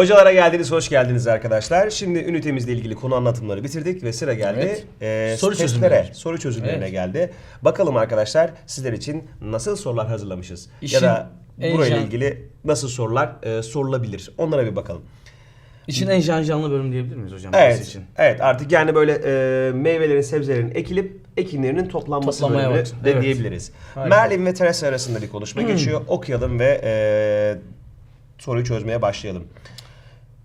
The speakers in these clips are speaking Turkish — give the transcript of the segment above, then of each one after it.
Hocalara geldiniz, hoş geldiniz arkadaşlar. Şimdi ünitemizle ilgili konu anlatımları bitirdik ve sıra geldi Evet. eee, Soru testlere, çözümleri. soru çözümlerine Evet. geldi. Bakalım arkadaşlar sizler için nasıl sorular hazırlamışız İşin ya da burayla heyecan- ilgili nasıl sorular eee, sorulabilir. Onlara bir bakalım. İşin en can canlı bölüm diyebilir miyiz hocam? Evet, için? evet artık yani böyle eee, meyvelerin, sebzelerin ekilip ekinlerinin toplanması Toplamaya bölümü bak. de Evet. diyebiliriz. Hmm. Merlin ve Teresa arasında bir konuşma geçiyor. Okuyalım ve eee, soruyu çözmeye başlayalım.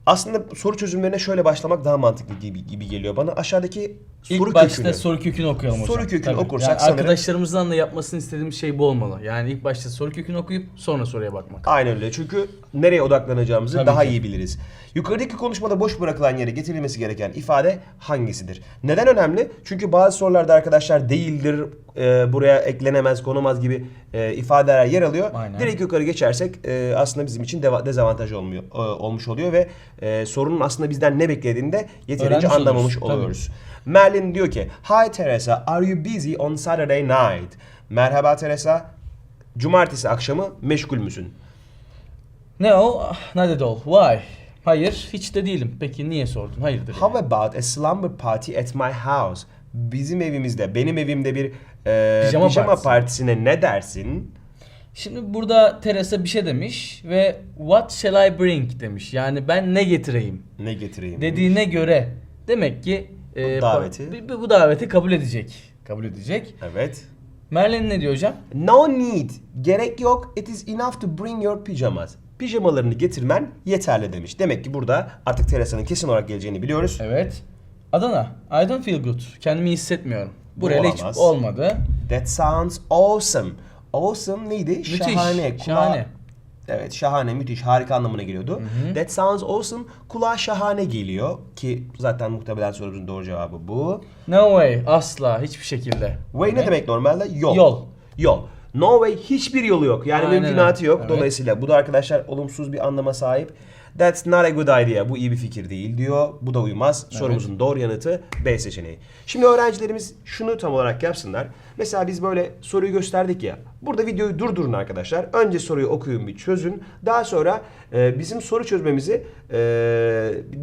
Aslında soru çözümlerine şöyle başlamak daha mantıklı gibi, gibi geliyor bana. Aşağıdaki İlk soru başta kökünü. soru kökünü okuyalım hocam. Soru kökünü Tabii. okursak yani sanırım- Arkadaşlarımızdan da yapmasını istediğimiz şey bu olmalı. Yani ilk başta soru kökünü okuyup sonra soruya bakmak. Aynen öyle. Çünkü nereye odaklanacağımızı Tabii daha ki. iyi biliriz. Yukarıdaki konuşmada boş bırakılan yere getirilmesi gereken ifade hangisidir? Neden önemli? Çünkü bazı sorularda arkadaşlar değildir, e, buraya eklenemez, konamaz gibi e, ifadeler yer alıyor. Aynen. Direkt yukarı geçersek e, aslında bizim için dezavantaj olmuyor, e, olmuş oluyor ve e, sorunun aslında bizden ne beklediğini de yeterince Öğrenmiş anlamamış oluruz. Tabii. Merlin diyor ki, Hi Teresa, are you busy on Saturday night? Merhaba Teresa, cumartesi akşamı meşgul müsün? No, not at all. Why? Hayır, hiç de değilim. Peki niye sordun? Hayırdır? How about a slumber party at my house? Bizim evimizde, benim evimde bir e, Pijama pijama, partisi. partisine ne dersin? Şimdi burada Teresa bir şey demiş ve what shall I bring demiş. Yani ben ne getireyim Ne getireyim? dediğine göre demek ki e, Bu daveti. bu, bu- bu daveti kabul edecek. Kabul edecek. Evet. Merlin ne diyor hocam? No need. Gerek yok. It is enough to bring your pyjamas. Pijamalarını getirmen yeterli demiş. Demek ki burada artık Teresa'nın kesin olarak geleceğini biliyoruz. Evet. Adana. I don't feel good. Kendimi hissetmiyorum. Bu Buraya hiç olamaz. olmadı. That sounds awesome. Awesome neydi? Müthiş. Şahane. Kulağa- Şahane. Evet şahane, müthiş, harika anlamına geliyordu. That sounds awesome. Kulağa şahane geliyor. Ki zaten muhtemelen sorumuzun doğru cevabı bu. No way. Asla. Hiçbir şekilde. Way ne demek normalde? Yol. Yol. Yol. No way hiçbir yolu yok. Yani Aynen mümkünatı yok. Evet. Dolayısıyla bu da arkadaşlar olumsuz bir anlama sahip. That's not a good idea. Bu iyi bir fikir değil diyor. Bu da uymaz. Sorumuzun doğru yanıtı B seçeneği. Şimdi öğrencilerimiz şunu tam olarak yapsınlar. Mesela biz böyle soruyu gösterdik ya. Burada videoyu durdurun arkadaşlar. Önce soruyu okuyun bir çözün. Daha sonra e, bizim soru çözmemizi e,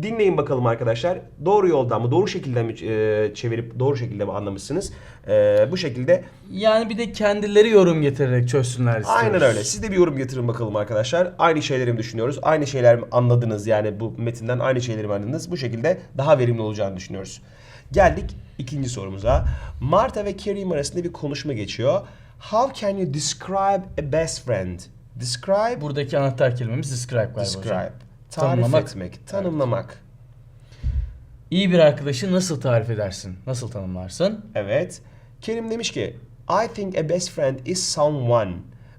dinleyin bakalım arkadaşlar. Doğru yoldan mı, doğru şekilde mi e, çevirip doğru şekilde mi anlamışsınız? E, bu şekilde Yani bir de kendileri yorum getirerek çözsünler istiyoruz. Aynen öyle. Siz de bir yorum getirin bakalım arkadaşlar. Aynı şeyleri mi düşünüyoruz? Aynı şeyler mi anladınız? Yani bu metinden aynı şeyleri mi anladınız? Bu şekilde daha verimli olacağını düşünüyoruz. Geldik ikinci sorumuza. Marta ve Kerim arasında bir konuşma geçiyor. How can you describe a best friend? Describe, Buradaki anahtar kelimemiz describe galiba hocam. describe. Tarif Tanımlamak. etmek, tanımlamak. İyi bir arkadaşı nasıl tarif edersin? Nasıl tanımlarsın? Evet. Kerim demiş ki I think a best friend is someone.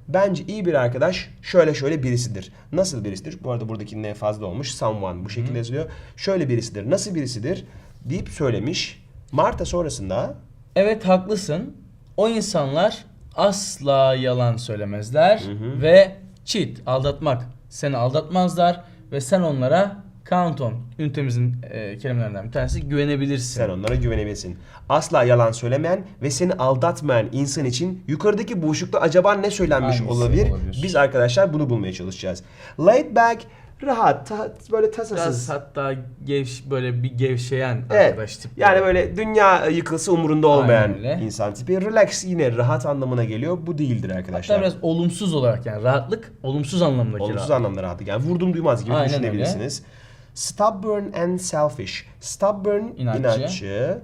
Bence iyi bir arkadaş şöyle şöyle birisidir. Nasıl birisidir? Bu arada buradaki ne fazla olmuş. Someone bu şekilde yazılıyor. Şöyle birisidir. Nasıl birisidir? Deyip söylemiş. Marta sonrasında Evet haklısın. O insanlar asla yalan söylemezler ve cheat, aldatmak. Seni aldatmazlar ve sen onlara count on. Ünitemizin e, kelimelerinden bir tanesi güvenebilirsin. sen onlara güvenebilirsin. Asla yalan söylemeyen ve seni aldatmayan insan için yukarıdaki boşlukta acaba ne söylenmiş Hangisi olabilir? olabilir? Biz arkadaşlar bunu bulmaya çalışacağız. Laid back, rahat, ta- böyle tasasız. Biraz hatta gevş, böyle bir gevşeyen Evet. arkadaş tipi. Yani böyle dünya yıkılsa umurunda olmayan öyle. insan tipi. Relax yine rahat anlamına geliyor. Bu değildir arkadaşlar. Hatta biraz olumsuz olarak yani rahatlık olumsuz anlamdaki Olumsuz anlamda rahatlık. Yani vurdum duymaz gibi Aynen düşünebilirsiniz. Stubborn and selfish. Stubborn İnatçı. inatçı.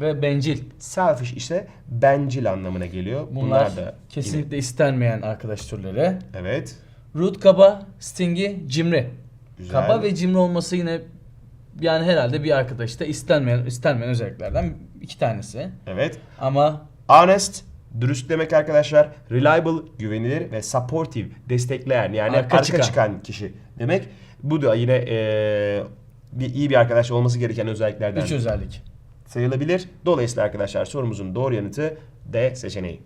Ve bencil. Selfish ise bencil anlamına geliyor. Bunlar, Bunlar, da kesinlikle istenmeyen arkadaş türleri. yine- evet. Rude kaba, stingy, cimri. Güzel. Kaba ve cimri olması yine yani herhalde bir arkadaşta istenmeyen istenmeyen özelliklerden iki tanesi. Evet. Ama Honest dürüst demek arkadaşlar. Reliable, güvenilir ve supportive, destekleyen yani Arka arka, çıkan. çıkan. kişi demek. Bu da yine eee, bir iyi bir arkadaş olması gereken özelliklerden üç özellik. sayılabilir. Dolayısıyla arkadaşlar sorumuzun doğru yanıtı D seçeneği.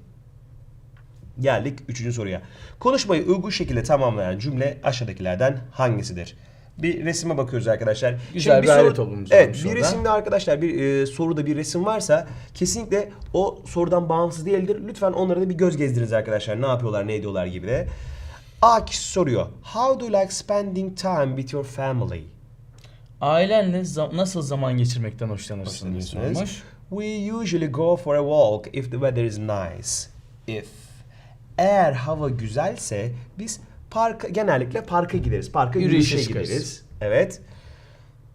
Geldik üçüncü soruya. Konuşmayı uygun şekilde tamamlayan cümle aşağıdakilerden hangisidir? Bir resime bakıyoruz arkadaşlar. Güzel bir alet toplumumuz Evet, bir orada. resimde arkadaşlar bir e, soruda bir resim varsa kesinlikle o sorudan bağımsız değildir. Lütfen onlara da bir göz gezdiriniz arkadaşlar. Ne yapıyorlar, ne ediyorlar gibi de. A kişi soruyor. How do you like spending time with your family? Ailenle za- nasıl zaman geçirmekten hoşlanırsın diye sormuş. We usually go for a walk if the weather is nice. If. Eğer hava güzelse biz parka genellikle parka gideriz. Parka Yürüyüşe yürüyüşe çıkarız. gideriz. Evet.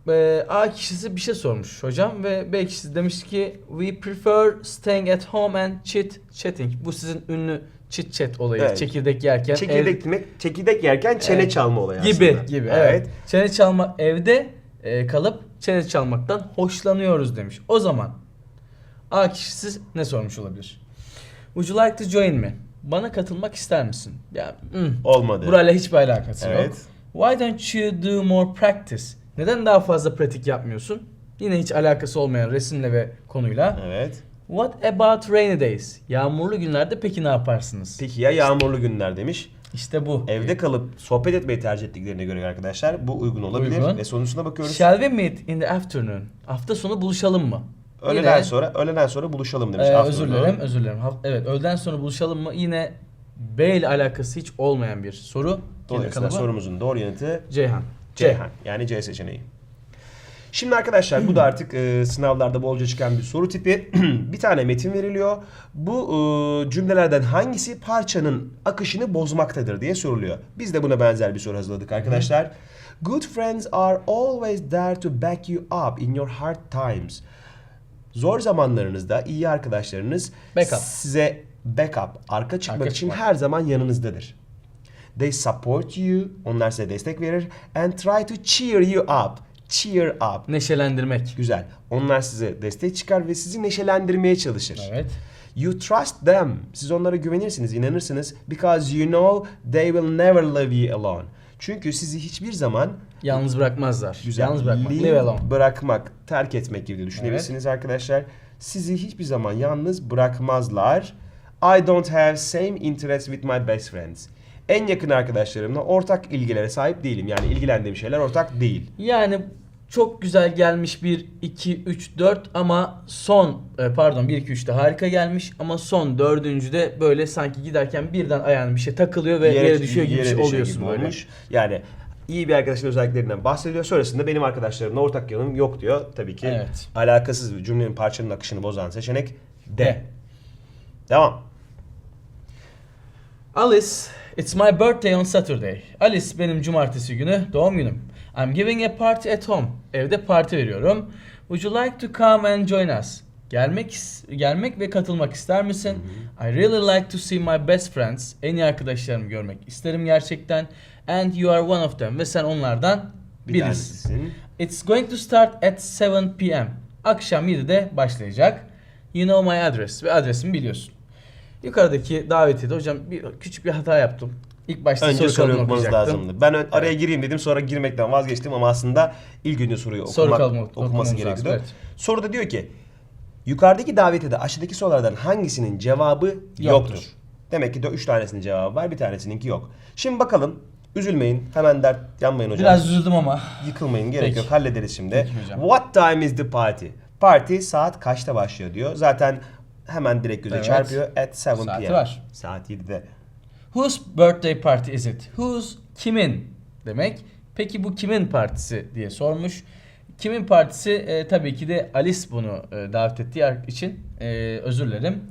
Ee, A kişisi bir şey sormuş hocam ve B kişisi demiş ki we prefer staying at home and chit chatting. Bu sizin ünlü chit chat olayı. Evet. Çekirdek yerken Çekirdek demek çekirdek yerken çene Evet. çalma olayı gibi aslında. gibi evet. Çene çalma evde e, kalıp çene çalmaktan hoşlanıyoruz demiş. O zaman A kişisi ne sormuş olabilir? Would you like to join me? Bana katılmak ister misin? Ya hmm, Olmadı. burayla hiçbir alakası yok. Evet. Why don't you do more practice? Neden daha fazla pratik yapmıyorsun? Yine hiç alakası olmayan resimle ve konuyla. Evet. What about rainy days? Yağmurlu günlerde peki ne yaparsınız? Peki ya yağmurlu günler demiş. İşte bu. Evde kalıp sohbet etmeyi tercih ettiklerine göre arkadaşlar bu uygun olabilir Uygun. ve sonucuna bakıyoruz. Shall we meet in the afternoon? Hafta sonu buluşalım mı? Öğleden Yine- sonra öğleden sonra buluşalım demiş. Ee, Hafta özür dilerim, özür dilerim. Ha- Evet, öğleden sonra buluşalım mı? Yine B ile alakası hiç olmayan bir soru. Dolayısıyla Kelime kalıbı. sorumuzun doğru yanıtı Ceyhan. Ceyhan. Yani C seçeneği. Şimdi arkadaşlar bu da artık e, sınavlarda bolca çıkan bir soru tipi. bir tane metin veriliyor. Bu e, cümlelerden hangisi parçanın akışını bozmaktadır diye soruluyor. Biz de buna benzer bir soru hazırladık arkadaşlar. Good friends are always there to back you up in your hard times. Zor zamanlarınızda iyi arkadaşlarınız Backup. size backup, arka çıkmak Arka için çıkmak. her zaman yanınızdadır. They support you, onlar size destek verir and try to cheer you up. Cheer up. Neşelendirmek. Güzel. Onlar size destek çıkar ve sizi neşelendirmeye çalışır. Evet. You trust them. Siz onlara güvenirsiniz, inanırsınız. Because you know they will never leave you alone. Çünkü sizi hiçbir zaman Yalnız bırakmazlar. güzel Yalnız bırakmak. leave, alone. bırakmak, terk etmek gibi düşünebilirsiniz arkadaşlar. Sizi hiçbir zaman yalnız bırakmazlar. I don't have same interests with my best friends. En yakın arkadaşlarımla ortak ilgilere sahip değilim. Yani ilgilendiğim şeyler ortak değil. Yani çok güzel gelmiş 1, 2, 3, 4 ama son e, pardon 1, 2, 3'te harika gelmiş ama son dördüncüde böyle sanki giderken birden ayağına bir şey takılıyor ve yere, düşüyor gibi yere şey oluyorsun gibi böyle. olmuş. Yani iyi bir arkadaşın özelliklerinden bahsediyor. Sonrasında benim arkadaşlarımla ortak yanım yok diyor. Tabii ki Evet. alakasız bir cümlenin parçanın akışını bozan seçenek D. D. Devam. Alice, it's my birthday on Saturday. Alice benim cumartesi günü doğum günüm. I'm giving a party at home. Evde parti veriyorum. Would you like to come and join us? Gelmek gelmek ve katılmak ister misin? I really like to see my best friends. En iyi arkadaşlarımı görmek isterim gerçekten. And you are one of them. Ve sen onlardan Bir birisin. It's going to start at 7 p.m. Akşam 7'de başlayacak. You know my address ve adresimi biliyorsun. Yukarıdaki davetiyede hocam bir küçük bir hata yaptım. İlk başta Önce soru kalıbını okumanız okuyacaktım. lazımdı. Ben ön- araya gireyim dedim sonra girmekten vazgeçtim ama aslında ilk önce soruyu Soru okumak, kalıbını okuması okumamız gerekiyordu. evet. Soruda diyor ki yukarıdaki davetede aşağıdaki sorulardan hangisinin cevabı yoktur? Yoktur. Demek ki de 3 tanesinin cevabı var bir tanesininki yok. Şimdi bakalım üzülmeyin hemen dert yanmayın hocam. Biraz üzüldüm ama. Yıkılmayın gerek Peki. yok hallederiz şimdi. What time is the party? Parti saat kaçta başlıyor diyor. Zaten hemen direkt göze Evet. çarpıyor. At 7 Saati p.m. var. Saat 7'de. Whose birthday party is it? Whose kimin demek. Peki bu kimin partisi diye sormuş. Kimin partisi? E, tabii ki de Alice bunu e, davet ettiği için e, özür dilerim.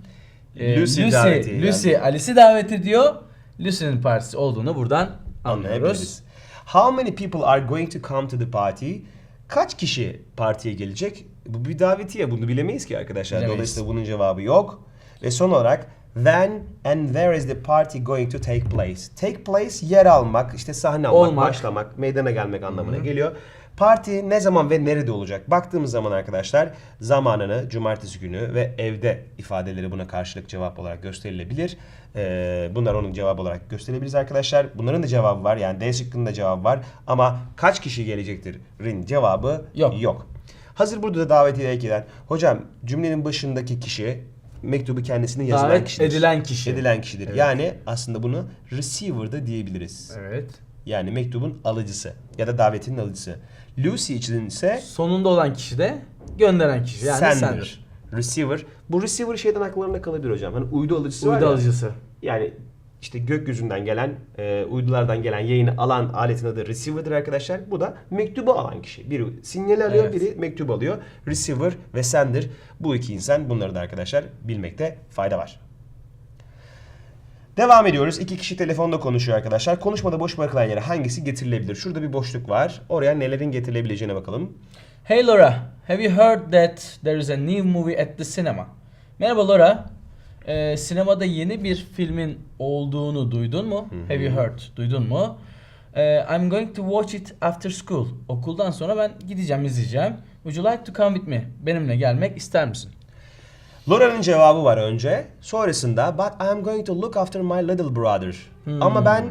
E, Lucy Lucy, davet Lucy yani. Alice'i davet ediyor. Lucy'nin partisi olduğunu buradan anlıyoruz. How many people are going to come to the party? Kaç kişi partiye gelecek? Bu bir davetiye. Bunu bilemeyiz ki arkadaşlar. Bilemeyiz. Dolayısıyla bunun cevabı yok. Ve son olarak when and where is the party going to take place? Take place yer almak, işte sahne almak, Olmak. başlamak, meydana gelmek anlamına geliyor. Parti ne zaman ve nerede olacak? Baktığımız zaman arkadaşlar zamanını cumartesi günü ve evde ifadeleri buna karşılık cevap olarak gösterilebilir. Ee, bunlar onun cevabı olarak gösterilebilir arkadaşlar. Bunların da cevabı var. Yani D şıkkının da cevabı var. Ama kaç kişi gelecektir? Rin cevabı Yok. yok. Hazır burada da davetiye eklen. Hocam cümlenin başındaki kişi mektubu kendisine yazılan Davet kişidir. edilen kişi. Edilen kişidir. Evet. Yani aslında bunu receiver da diyebiliriz. Evet. Yani mektubun alıcısı ya da davetinin alıcısı. Lucy için ise Sonunda olan kişi de gönderen kişi. Yani sendir. sendir. Receiver. Bu receiver şeyden akıllarında kalabilir hocam. Hani uydu alıcısı var Uydu ya. alıcısı. Yani işte gökyüzünden gelen, e, uydulardan gelen yayını alan aletin adı receiver'dır arkadaşlar. Bu da mektubu alan kişi. Biri sinyali alıyor, Evet. biri mektubu alıyor. Receiver ve sender bu iki insan. Bunları da arkadaşlar bilmekte fayda var. Devam ediyoruz. İki kişi telefonda konuşuyor arkadaşlar. Konuşmada boş bırakılan yere hangisi getirilebilir? Şurada bir boşluk var. Oraya nelerin getirilebileceğine bakalım. Hey Laura, have you heard that there is a new movie at the cinema? Merhaba Laura. Ee, sinemada yeni bir filmin olduğunu duydun mu? Have you heard? Duydun mu? Ee, I'm going to watch it after school. Okuldan sonra ben gideceğim, izleyeceğim. Would you like to come with me? Benimle gelmek ister misin? Laura'nın cevabı var önce. Sonrasında but I'm going to look after my little brother. Ama ben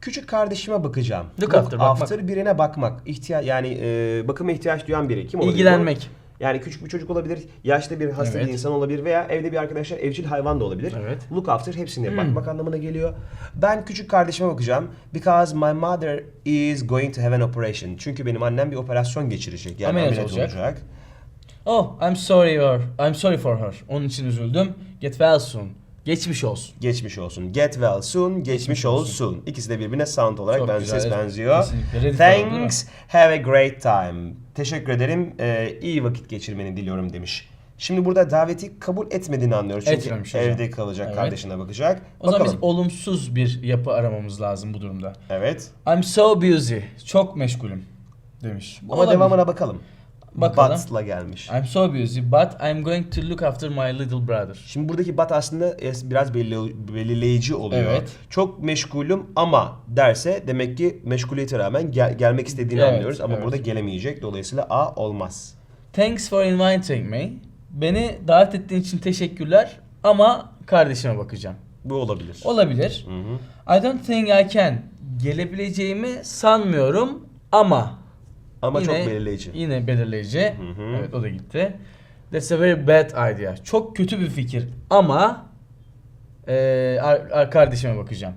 küçük kardeşime bakacağım. Look after, bakmak. birine bakmak. İhtiya yani e, bakıma ihtiyaç duyan biri. Kim bu? İlgilenmek. Yani küçük bir çocuk olabilir, yaşlı bir hasta Evet. bir insan olabilir veya evde bir arkadaşlar evcil hayvan da olabilir. Evet. Look after hepsine bakmak anlamına geliyor. Ben küçük kardeşime bakacağım. Because my mother is going to have an operation. Çünkü benim annem bir operasyon geçirecek. Yani Ameliyat ameliyat olacak. olacak. Oh, I'm sorry her. I'm sorry for her. Onun için üzüldüm. Get well soon. Geçmiş olsun. Geçmiş olsun. Get well soon, geçmiş olsun. İkisi de birbirine sound olarak Çok ben güzel, ses evet. benziyor. Kesinlikle. Thanks, have a great time. Teşekkür ederim, ee, iyi vakit geçirmeni diliyorum demiş. Şimdi burada daveti kabul etmediğini anlıyoruz. Çünkü Etmemiş hocam. evde kalacak, Evet. kardeşine bakacak. O zaman Bakalım. biz olumsuz bir yapı aramamız lazım bu durumda. Evet. I'm so busy. Çok meşgulüm demiş. Ama olabilir. devamına bakalım. Bakalım. But'la gelmiş. I'm so busy but I'm going to look after my little brother. Şimdi buradaki but aslında biraz belli, belirleyici oluyor. Evet. Çok meşgulüm ama derse demek ki meşguliyete rağmen gel- gelmek istediğini Evet, anlıyoruz ama evet. burada gelemeyecek. Dolayısıyla A olmaz. Thanks for inviting me. Beni davet ettiğin için teşekkürler ama kardeşime bakacağım. Bu olabilir. Olabilir. Hı hı. I don't think I can. Gelebileceğimi sanmıyorum ama Ama yine, çok belirleyici. Yine belirleyici. hı. Evet o da gitti. That's a very bad idea. Çok kötü bir fikir ama ar- kardeşime bakacağım.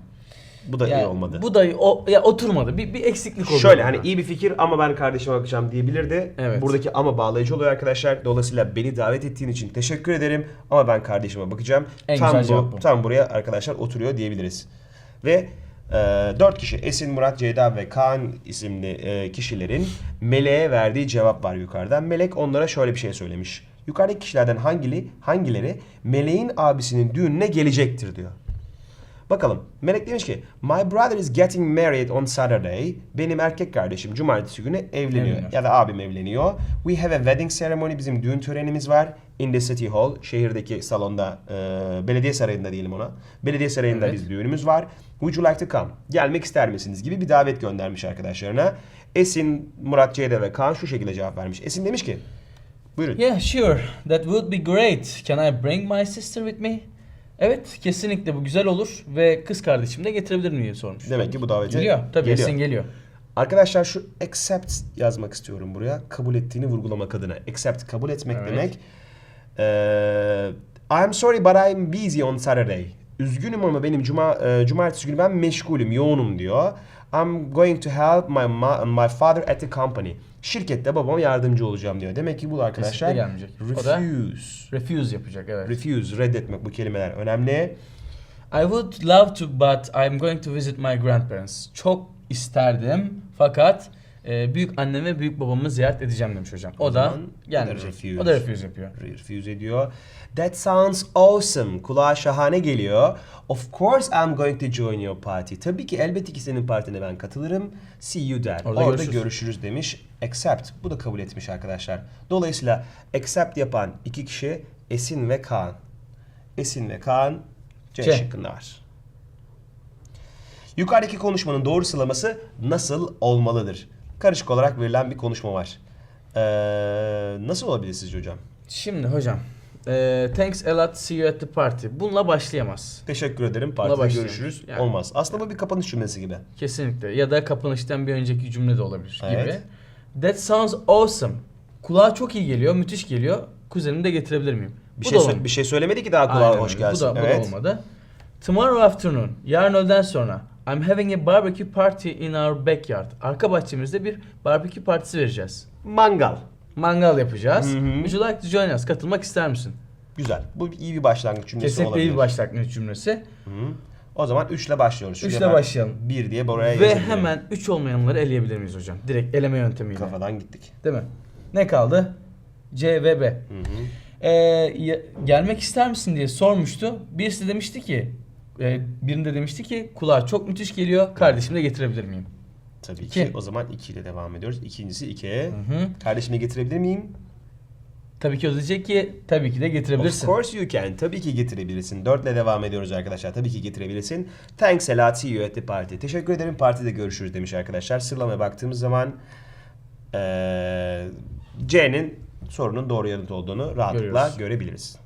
Bu da iyi Yani olmadı. Bu da o ya oturmadı. Bir, bir eksiklik oldu. Şöyle hani iyi bir fikir ama ben kardeşime bakacağım diyebilirdi. Evet. Buradaki ama bağlayıcı oluyor arkadaşlar. Dolayısıyla beni davet ettiğin için teşekkür ederim ama ben kardeşime bakacağım. En tam güzel bu, bu. tam buraya arkadaşlar oturuyor diyebiliriz. Ve e, dört kişi Esin, Murat, Ceyda ve Kaan isimli e, kişilerin Melek'e verdiği cevap var yukarıdan. Melek onlara şöyle bir şey söylemiş. Yukarıdaki kişilerden hangili, hangileri Melek'in abisinin düğününe gelecektir diyor. Bakalım. Melek demiş ki My brother is getting married on Saturday. Benim erkek kardeşim cumartesi günü evleniyor. Evleniyor. Ya da abim evleniyor. We have a wedding ceremony. Bizim düğün törenimiz var. In the city hall. Şehirdeki salonda. e, belediye sarayında diyelim ona. Belediye sarayında Evet. biz düğünümüz var. Would you like to come? Gelmek ister misiniz? Gibi bir davet göndermiş arkadaşlarına. Esin, Murat Ceyda ve Kaan şu şekilde cevap vermiş. Esin demiş ki Buyurun. Yeah, sure. That would be great. Can I bring my sister with me? Evet, kesinlikle bu güzel olur ve kız kardeşim de getirebilir miyim diye sormuş. Demek ki bu davete Geliyor. Tabii geliyor. Esin geliyor. Arkadaşlar şu accept yazmak istiyorum buraya. Kabul ettiğini vurgulamak adına. Accept kabul etmek Evet. demek. Ee, I'm sorry but I'm busy on Saturday. Üzgünüm ama benim cuma e, cumartesi günü ben meşgulüm, yoğunum diyor. I'm going to help my my father at the company. Şirkette babama yardımcı olacağım diyor. Demek ki bu arkadaşlar gelmeyecek. O da- refuse. Refuse yapacak evet. Refuse, reddetmek bu kelimeler önemli. I would love to but I'm going to visit my grandparents. Çok isterdim fakat e, büyük annemi ve büyük babamı ziyaret edeceğim demiş hocam. O, O da gelmeyecek. refuse. O da refuse yapıyor. refuse ediyor. That sounds awesome. Kulağa şahane geliyor. Of course I'm going to join your party. Tabii ki elbette ki senin partine ben katılırım. See you there. Orada Orada, görüşürüz. görüşürüz. demiş. Accept. Bu da kabul etmiş arkadaşlar. Dolayısıyla accept yapan iki kişi Esin ve Kaan. Esin ve Kaan C, C. şıkkında var. Yukarıdaki konuşmanın doğru sıralaması nasıl olmalıdır? Karışık olarak verilen bir konuşma var. Ee, nasıl olabilir sizce hocam? Şimdi hocam. e, thanks a lot see you at the party. Bununla başlayamaz. Teşekkür ederim. Partide başlayalım. görüşürüz. Yani- Olmaz. Aslında bu bir kapanış cümlesi gibi. Kesinlikle. Ya da kapanıştan bir önceki cümle de olabilir Evet. gibi. That sounds awesome. Kulağa çok iyi geliyor, müthiş geliyor. Kuzenimi de getirebilir miyim? Bir şey sö- bir şey söylemedi ki daha kulağa Aynen hoş öyle. gelsin. Bu da, bu evet. da olmadı. Tomorrow afternoon, yarın öğleden sonra I'm having a barbecue party in our backyard. Arka bahçemizde bir barbekü partisi vereceğiz. Mangal. Mangal yapacağız. Hı hı. Would you like to join us? Katılmak ister misin? Güzel. Bu iyi bir başlangıç cümlesi Kesinlikle olabilir. iyi bir başlangıç cümlesi. Hı. O zaman 3 ile başlıyoruz. Şuraya Üçle ben başlayalım. 1 diye buraya Ve hemen 3 olmayanları eleyebilir miyiz hocam? Direkt eleme yöntemiyle. kafadan gittik. Değil mi? Ne kaldı? C ve B. Hı hı. Ee, ya- gelmek ister misin diye sormuştu. Birisi demişti ki, e, birinde demişti ki kulağa çok müthiş geliyor. Kardeşimi de getirebilir miyim? Tabii İki. ki. O zaman 2 ile devam ediyoruz. İkincisi 2. Hı hı. Kardeşimi getirebilir miyim? Tabii ki o diyecek ki tabii ki de getirebilirsin. Of course you can. Tabii ki getirebilirsin. 4 ile devam ediyoruz arkadaşlar. Tabii ki getirebilirsin. Thanks a lot. See you at the party. Teşekkür ederim. Partide görüşürüz demiş arkadaşlar. Sıralamaya baktığımız zaman eee, C'nin sorunun doğru yanıt olduğunu rahatlıkla Görüyoruz. görebiliriz.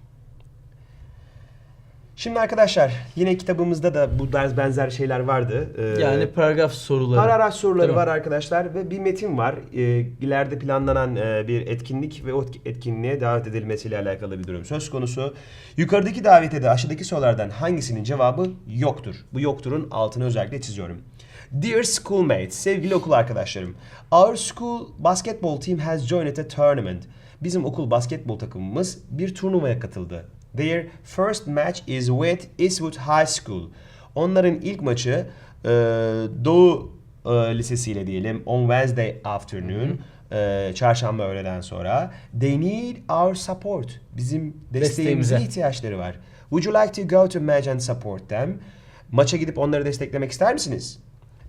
Şimdi arkadaşlar yine kitabımızda da bu tarz benzer şeyler vardı. Ee, Yani paragraf soruları. Paragraf soruları var arkadaşlar ve bir metin var. Ee, ileride planlanan e, bir etkinlik ve o etkinliğe davet edilmesiyle alakalı bir durum söz konusu. Yukarıdaki davete aşağıdaki sorulardan hangisinin cevabı yoktur? Bu yokturun altını özellikle çiziyorum. Dear schoolmates, sevgili okul arkadaşlarım. Our school basketball team has joined a tournament. Bizim okul basketbol takımımız bir turnuvaya katıldı. Their first match is with Eastwood High School. Onların ilk maçı e, Doğu e, Lisesi ile diyelim on Wednesday afternoon e, çarşamba öğleden sonra they need our support. Bizim Desteğimize. ihtiyaçları var. Would you like to go to match and support them? Maça gidip onları desteklemek ister misiniz?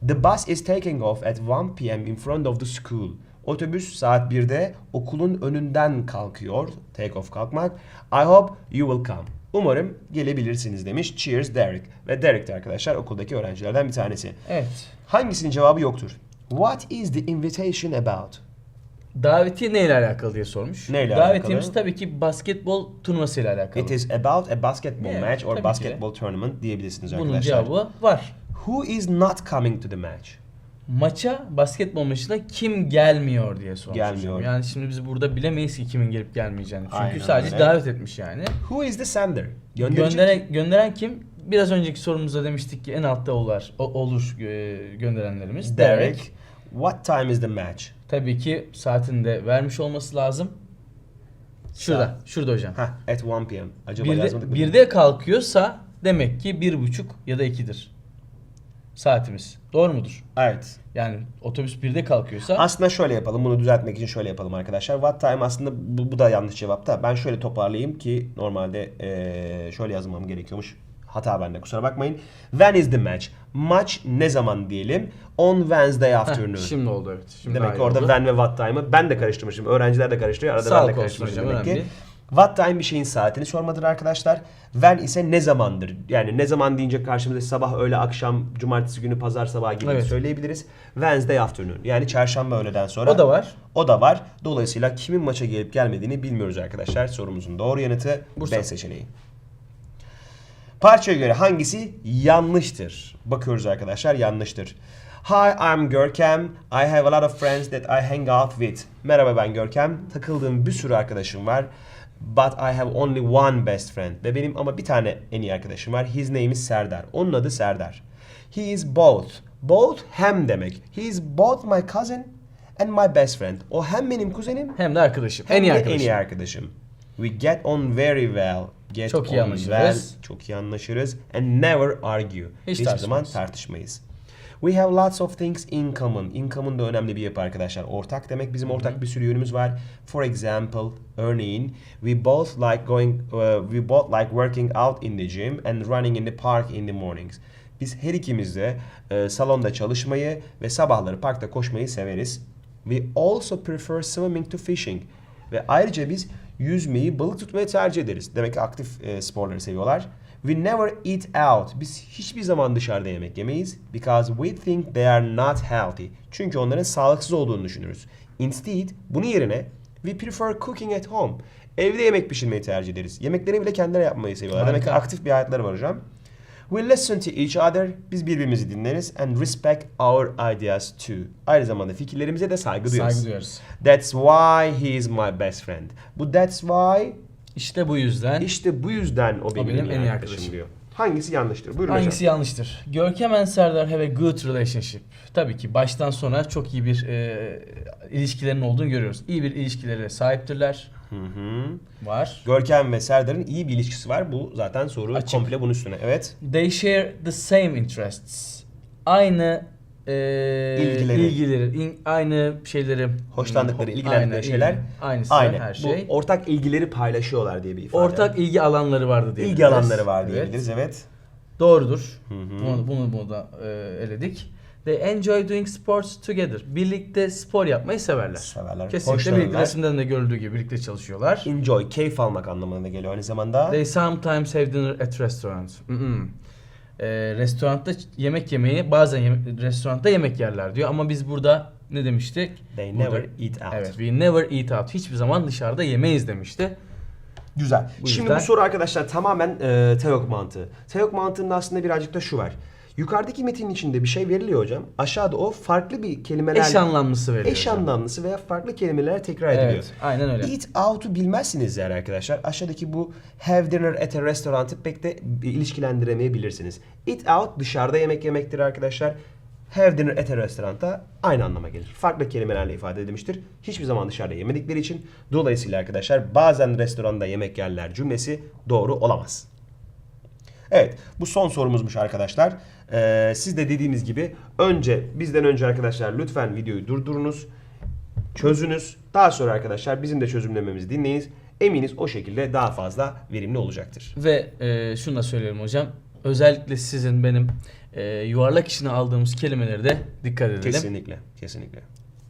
The bus is taking off at 1 p.m. in front of the school. Otobüs saat 1'de okulun önünden kalkıyor. Take off kalkmak. I hope you will come. Umarım gelebilirsiniz demiş. Cheers Derek. Ve Derek de arkadaşlar okuldaki öğrencilerden bir tanesi. Evet. Hangisinin cevabı yoktur? What is the invitation about? Davetiye neyle alakalı diye sormuş. Neyle Davetiyemiz alakalı? tabii ki basketbol turnuvasıyla alakalı. It is about a basketball Evet, match or tabii ki basketball tournament diyebilirsiniz Bunun arkadaşlar. cevabı var. Who is not coming to the match? Maça, basketbol maçına kim gelmiyor diye sormuş. Gelmiyor. Yani şimdi biz burada bilemeyiz ki kimin gelip gelmeyeceğini. Çünkü Aynen sadece öyle. davet etmiş yani. Who is the sender? Gönderen, gönderen kim? Biraz önceki sorumuzda demiştik ki en altta olur, o- olur e, gönderenlerimiz. Derek. Derek. What time is the match? Tabii ki saatini de vermiş olması lazım. Şurada, Saat. şurada hocam. Heh, at 1 p.m. Acaba yazmadık Birde, mı? birde kalkıyorsa demek ki bir buçuk ya da ikidir. Saatimiz. Doğru mudur? Evet. Yani otobüs birde kalkıyorsa Aslında şöyle yapalım. Bunu düzeltmek için şöyle yapalım arkadaşlar. What time aslında bu, bu da yanlış cevap da. Ben şöyle toparlayayım ki normalde eee, şöyle yazmam gerekiyormuş. Hata bende kusura bakmayın. When is the match? Maç ne zaman diyelim? On Wednesday afternoon. şimdi oldu evet. Şimdi Demek daha ki iyi orada oldu. when ve what time'ı ben de karıştırmışım. Öğrenciler de karıştırıyor. Arada ben Sağlık de olsun karıştırmışım hocam, demek ki. önemli. What time bir şeyin saatini sormadır arkadaşlar. When ise ne zamandır? Yani ne zaman deyince karşımıza sabah, öğle, akşam, cumartesi günü, pazar sabahı gibi Evet. söyleyebiliriz. Wednesday afternoon. Yani çarşamba öğleden sonra. O da var. O da var. Dolayısıyla kimin maça gelip gelmediğini bilmiyoruz arkadaşlar. Sorumuzun doğru yanıtı Bursa. B seçeneği. Parçaya göre hangisi yanlıştır? Bakıyoruz arkadaşlar yanlıştır. Hi, I'm Görkem. I have a lot of friends that I hang out with. Merhaba ben Görkem. Takıldığım bir sürü arkadaşım var. But I have only one best friend. Ve benim ama bir tane en iyi arkadaşım var. His name is Serdar. Onun adı Serdar. He is both. Both hem demek. He is both my cousin and my best friend. O hem benim kuzenim Hem de arkadaşım. hem en iyi de arkadaşım. en iyi arkadaşım. We get on very well. Get Çok iyi on anlaşırız. well, çok iyi anlaşırız. And never argue. Hiç Hiçbir zaman tartışmayız. tartışmayız. We have lots of things in common. In common da önemli bir yapı arkadaşlar. Ortak demek bizim ortak bir sürü yönümüz var. For example, örneğin we both like going uh, we both like working out in the gym and running in the park in the mornings. Biz her ikimiz de e, salonda çalışmayı ve sabahları parkta koşmayı severiz. We also prefer swimming to fishing. Ve ayrıca biz yüzmeyi, balık tutmayı tercih ederiz. Demek ki aktif e, sporları seviyorlar. We never eat out. Biz hiçbir zaman dışarıda yemek yemeyiz. Because we think they are not healthy. Çünkü onların sağlıksız olduğunu düşünürüz. Instead, bunun yerine we prefer cooking at home. Evde yemek pişirmeyi tercih ederiz. Yemekleri bile kendileri yapmayı seviyorlar. Demek ki aktif bir hayatları var hocam. We listen to each other. Biz birbirimizi dinleriz. And respect our ideas too. Aynı zamanda fikirlerimize de saygı duyarız. Saygı duyarız. That's why he is my best friend. Bu that's why İşte bu yüzden işte bu yüzden o benim, benim en iyi arkadaşım, arkadaşım. diyor. Hangisi yanlıştır? Buyurun hangisi hocam. yanlıştır? Görkem and Serdar have a good relationship. Tabii ki baştan sona çok iyi bir e, ilişkilerinin olduğunu görüyoruz. İyi bir ilişkilere sahiptirler. Hı hı. var. Görkem ve Serdar'ın iyi bir ilişkisi var. Bu zaten soru Açık. komple bunun üstüne. Evet. They share the same interests. Aynı e, İlgileri. ilgileri, in- aynı şeyleri, Hoşlandıkları, ilgilendikleri aynen, şeyler. ilgi. Aynısı Aynı. her şey. Bu ortak ilgileri paylaşıyorlar diye bir ifade. Ortak ilgi alanları vardı diye. ilgi alanları var diyebiliriz. Evet. Doğrudur. Hı hı. Bunu, bunu, bunu da e, eledik. They enjoy doing sports together. Birlikte spor yapmayı severler. Severler. Kesinlikle birlikte resimden de görüldüğü gibi birlikte çalışıyorlar. Enjoy, keyif almak anlamına geliyor aynı zamanda. They sometimes have dinner at restaurants. Mm-mm. Ee, restoranda yemek yemeyi bazen yeme- restoranda yemek yerler diyor ama biz burada ne demiştik? They Burada- never eat out. Evet, we never eat out. Hiçbir zaman dışarıda yemeyiz demişti. Güzel. Bu Şimdi yüzden- bu soru arkadaşlar tamamen e, teok mantığı. Teok mantığında aslında birazcık da şu var. Yukarıdaki metinin içinde bir şey veriliyor hocam. Aşağıda o farklı bir kelimeler Eş anlamlısı veriyor. eş hocam. anlamlısı veya farklı kelimeler tekrar ediliyor. Evet, aynen öyle. Eat out'u bilmezsiniz yani arkadaşlar. Aşağıdaki bu have dinner at a restaurant'ı pek de ilişkilendiremeyebilirsiniz. Eat out dışarıda yemek yemektir arkadaşlar. Have dinner at a restaurant'a aynı anlama gelir. Farklı kelimelerle ifade edilmiştir. Hiçbir zaman dışarıda yemedikleri için dolayısıyla arkadaşlar bazen restoranda yemek yerler cümlesi doğru olamaz. Evet bu son sorumuzmuş arkadaşlar. Ee, siz de dediğimiz gibi önce bizden önce arkadaşlar lütfen videoyu durdurunuz. Çözünüz. Daha sonra arkadaşlar bizim de çözümlememizi dinleyiniz. Eminiz o şekilde daha fazla verimli olacaktır. Ve e, şunu da söyleyeyim hocam. Özellikle sizin benim e, yuvarlak içine aldığımız kelimeleri de dikkat edelim. Kesinlikle. Kesinlikle.